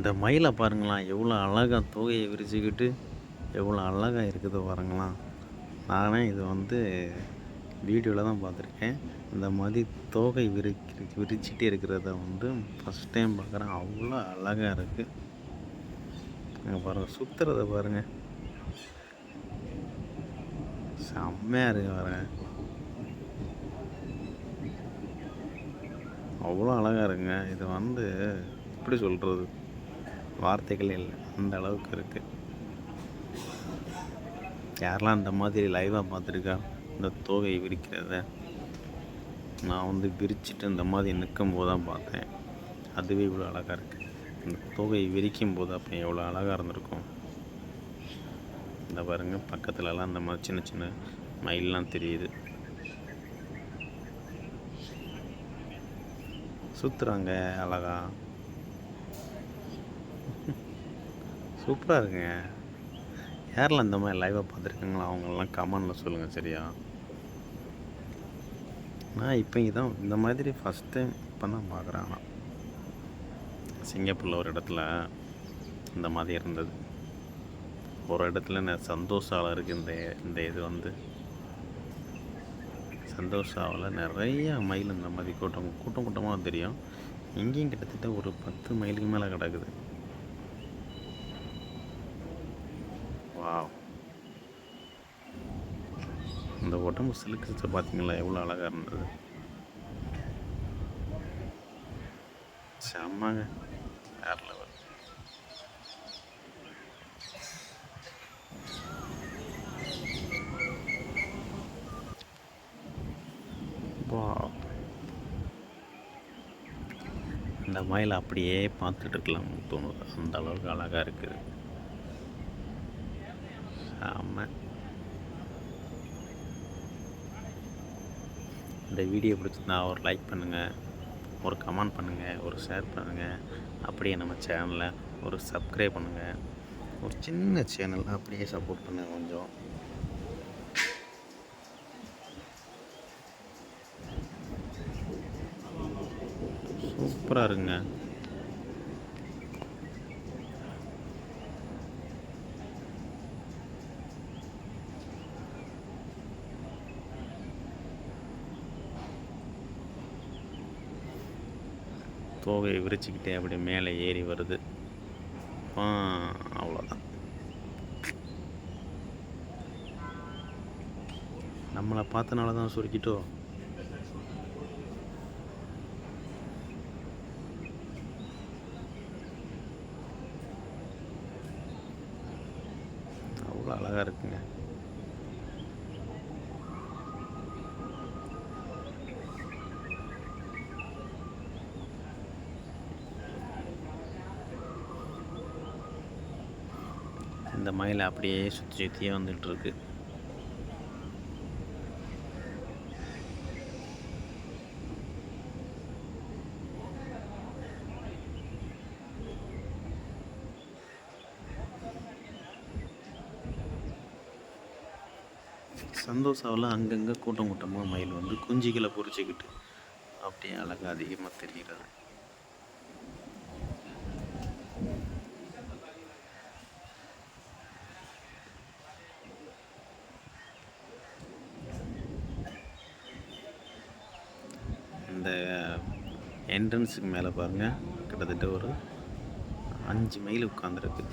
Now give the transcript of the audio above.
இந்த மயிலை பாருங்களாம் எவ்வளோ அழகாக தோகையை விரிச்சுக்கிட்டு எவ்வளோ அழகாக இருக்குது பாருங்களாம் நானே இது வந்து வீடியோவில் தான் பார்த்துருக்கேன். இந்த மாதிரி தோகை விரி விரிச்சிட்டே இருக்கிறத வந்து ஃபஸ்ட் டைம் பார்க்குறேன். அவ்வளோ அழகாக இருக்குது அங்கே பாருங்கள் சுற்றுறத பாருங்கள் செம்மையாக இருக்கு பாருங்க. அவ்வளோ அழகாக இருக்குங்க. இது வந்து எப்படி சொல்கிறது வார்த்தைகள் இல்லை. அந்த அளவுக்கு இருக்குது யாரெல்லாம் இந்த மாதிரி லைவாக பார்த்துருக்கா? இந்த தோகை விரிக்கிறத. நான் வந்து விரிச்சிட்டு இந்த மாதிரி நிற்கும் போது தான் பார்த்தேன். அதுவே இவ்வளோ அழகாக இருக்குது இந்த தோகை விரிக்கும் போது அப்போ எவ்வளோ அழகாக இருந்திருக்கும். இந்த பாருங்க பக்கத்துலலாம் இந்த மாதிரி சின்ன சின்ன மயிலெலாம் தெரியுது. சுற்றுறாங்க அழகா. சூப்பராக இருக்குங்க. யாரெல்லாம் இந்த மாதிரி லைவாக பார்த்துருக்காங்களா அவங்களெல்லாம் கமெண்டில் சொல்லுங்கள் சரியா? நான் இப்போ இதான் இந்த மாதிரி ஃபஸ்ட் டைம் இப்போ தான் பார்க்குறேன். ஆனால் சிங்கப்பூரில் ஒரு இடத்துல இந்த மாதிரி இருந்தது. ஒரு இடத்துல நான் சந்தோஷாவில் இருக்குது இந்த இந்த இது வந்து. சந்தோஷாவில் நிறைய மயில் இந்த மாதிரி கூட்டம் கூட்டம் கூட்டமாக தெரியும். இங்கேயும் கிட்டத்தட்ட ஒரு பத்து மைலுக்கு மேலே கிடக்குது. வாவ் இந்த உடம்பு சிலுக்கு பார்த்தீங்களா எவ்வளோ அழகாக இருந்தது. செம்மாங்க. வேற லெவல் வாவ் இந்த மயில் அப்படியே பார்த்துட்டு இருக்கலாம் தோணுது. அந்த அளவுக்கு அழகாக இருக்குது. ஆமாம் இந்த வீடியோ பிடிச்சிருந்தா ஒரு லைக் பண்ணுங்கள் ஒரு கமெண்ட் பண்ணுங்கள் ஒரு ஷேர் பண்ணுங்கள் அப்படியே நம்ம சேனலை ஒரு சப்ஸ்கிரைப் பண்ணுங்கள் ஒரு சின்ன சேனல் அப்படியே சப்போர்ட் பண்ணுங்கள் கொஞ்சம். சூப்பராக இருங்க தோகையை விரிச்சுக்கிட்டே அப்படி மேலே ஏறி வருது. அவ்வளோதான் நம்மளை பார்த்தனால தான் சுருக்கிட்டோ? அவ்வளோ அழகாக இருக்குங்க. இந்த மயில் அப்படியே சுற்றி சுற்றியே வந்துகிட்ருக்கு சந்தோஷாவில் அங்கங்கே கூட்டம் கூட்டமாக மயில் வந்து குஞ்சுகளை பொறிச்சிக்கிட்டு அப்படியே அழகாக அதிகமாக தெரிகிறது இந்த என்ட்ரன்ஸுக்கு மேலே பாருங்கள் கிட்டத்தட்ட ஒரு அஞ்சு மைல் உட்காந்துருக்கு.